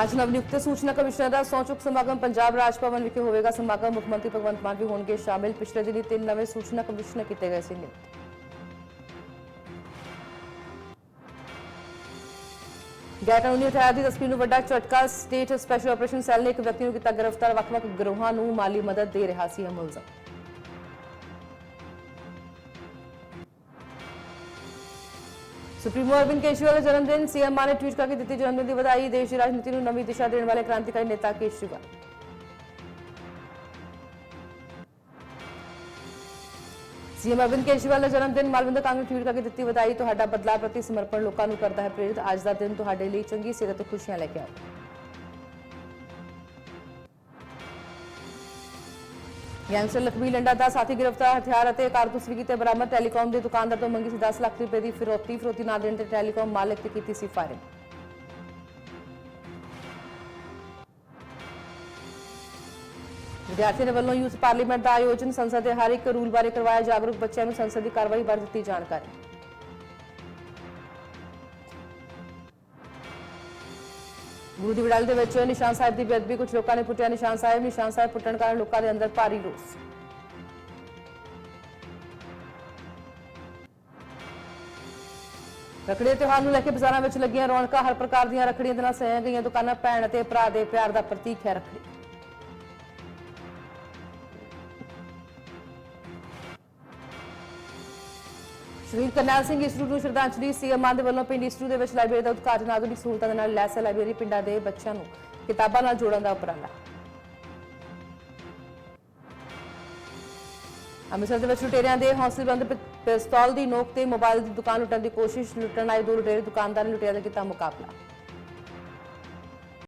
ਅੱਜ ਨਵਨਿਯੁਕਤ ਸੂਚਨਾ ਕਮਿਸ਼ਨਰ ਦਾ ਸੌਚੁਕ ਸਮਾਗਮ ਪੰਜਾਬ ਰਾਜ ਭਵਨ ਵਿਖੇ ਹੋਵੇਗਾ। ਸਮਾਗਮ ਮੁੱਖ ਮੰਤਰੀ ਭਗਵੰਤ ਮਾਨ ਵੀ ਹੋਣਗੇ ਸ਼ਾਮਿਲ। ਪਿਛਲੇ ਦਿਨੀ ਤਿੰਨ ਨਵੇਂ ਸੂਚਨਾ ਕਮਿਸ਼ਨਰ ਕੀਤੇ ਗਏ ਸੀ ਨਿਯੁਕਤ। ਗੈਰ ਕਾਨੂੰਨੀ ਹਥਿਆਰ ਦੀ ਤਸਕਰੀ ਨੂੰ ਵੱਡਾ ਝਟਕਾ, ਸਟੇਟ ਸਪੈਸ਼ਲ ਆਪਰੇਸ਼ਨ ਸੈੱਲ ਨੇ ਇੱਕ ਵਿਅਕਤੀ ਨੂੰ ਕੀਤਾ ਗ੍ਰਿਫਤਾਰ। ਵੱਖ-ਵੱਖ ਗਰੋਹਾਂ ਨੂੰ ਮਾਲੀ ਮਦਦ ਦੇ ਰਿਹਾ ਸੀ ਇਹ ਮੁਲਜ਼ਮ सुप्रीमो अरविंद केजरीवाल का जन्मदिन, सीएम ने ट्वीट करके दी जन्मदिन की बधाई, देश की राजनीति में नवी दिशा देने वाले क्रांतिकारी नेता केजरीवाल। सीएम अरविंद केजरीवाल का जन्मदिन मालविंद कांग ने ट्वीट करके दी बधाई तो बदलाव प्रति समर्पण लोगों करता है प्रेरित। आज का दिन तो चंकी सेहत खुशियाँ लेके आओ। ਗੈਂਗਸਟਰ ਲਖਬੀਰ ਲੰਡਾ ਦਾ ਸਾਥੀ ਗ੍ਰਿਫਤਾਰ, ਹਥਿਆਰ ਅਤੇ ਕਾਰਤੂਸ ਵੀ ਕੀਤੇ ਬਰਾਮਦ। ਟੈਲੀਕਾਮ ਦੇ ਦੁਕਾਨਦਾਰ ਤੋਂ ਮੰਗੀ ਸੀ 10 ਲੱਖ ਰੁਪਏ ਦੀ ਫਿਰੌਤੀ। ਫਿਰੌਤੀ ਨਾ ਦੇਣ ਤੇ ਟੈਲੀਕਾਮ ਮਾਲਕ ਤੇ ਕੀਤੀ ਸੀ ਫਾਇਰਿੰਗ। ਵਿਦਿਆਰਥੀਆਂ ਦੇ ਵੱਲੋਂ ਯੂਥ ਪਾਰਲੀਮੈਂਟ ਦਾ ਆਯੋਜਨ, ਸੰਸਦ ਦੇ ਹਰ ਇੱਕ ਰੂਲ ਬਾਰੇ ਕਰਵਾਇਆ ਜਾਗਰੂਕ ਬੱਚਿਆਂ ਨੂੰ ਸੰਸਦ ਦੀ ਕਾਰਵਾਈ ਬਾਰੇ ਦਿੱਤੀ ਜਾਣਕਾਰੀ। ਗੁਰੂ ਦੀ ਵਿੜਾਲ ਦੇ ਵਿੱਚ ਨਿਸ਼ਾਨ ਸਾਹਿਬ ਦੀ ਬੇਅਦਬੀ ਕੁਝ ਲੋਕਾਂ ਨੇ ਪੁੱਟਿਆ। ਨਿਸ਼ਾਨ ਸਾਹਿਬ ਨਿਸ਼ਾਨ ਸਾਹਿਬ ਪੁੱਟਣ ਕਾਰਨ ਲੋਕਾਂ ਦੇ ਅੰਦਰ ਭਾਰੀ ਰੋਸ। ਰੱਖੜੀ ਤਿਉਹਾਰ ਨੂੰ ਲੈ ਕੇ ਬਾਜ਼ਾਰਾਂ ਵਿੱਚ ਲੱਗੀਆਂ ਰੌਣਕਾਂ, ਹਰ ਪ੍ਰਕਾਰ ਦੀਆਂ ਰੱਖੜੀਆਂ ਦੇ ਨਾਲ ਸਜਾਈਆਂ ਗਈਆਂ ਦੁਕਾਨਾਂ, ਭੈਣ ਅਤੇ ਭਰਾ ਦੇ ਪਿਆਰ ਦਾ ਪ੍ਰਤੀਕ ਹੈ ਰੱਖੜੀ। ਸ਼ਹੀਦ ਕਰਨੈਲ ਸਿੰਘ ਇਸਰੂ ਨੂੰ ਸ਼ਰਧਾਂਜਲੀ ਸੀਐਮ ਦੇ ਵੱਲੋਂ ਪਿੰਡ ਇਸਰੂ ਦੇ ਵਿੱਚ ਲਾਇਬ੍ਰੇਰੀ ਦਾ ਉਦਘਾਟਨ ਆਧੁਨਿਕ ਸਹੂਲਤਾਂ ਦੇ ਨਾਲ ਲੈਸ ਲਾਇਬ੍ਰੇਰੀ ਪਿੰਡਾਂ ਦੇ ਬੱਚਿਆਂ ਨੂੰ ਕਿਤਾਬਾਂ ਨਾਲ ਜੋੜਨ ਦਾ ਉਪਰਾਲਾ। ਅੰਮ੍ਰਿਤਸਰ ਦੇ ਵਿੱਚ ਲੁਟੇਰਿਆਂ ਦੇ ਹੌਸਲੇਬੰਦ ਪਿਸਤੌਲ ਦੀ ਨੋਕ ਤੇ ਮੋਬਾਈਲ ਦੀ ਦੁਕਾਨ ਲੁੱਟਣ ਦੀ ਕੋਸ਼ਿਸ਼, ਲੁੱਟਣ ਆਏ ਦੋ ਲੁਟੇਰੇ ਦੁਕਾਨਦਾਰ ਨੇ ਲੁਟੇਰਿਆਂ ਦਾ ਕੀਤਾ ਮੁਕਾਬਲਾ।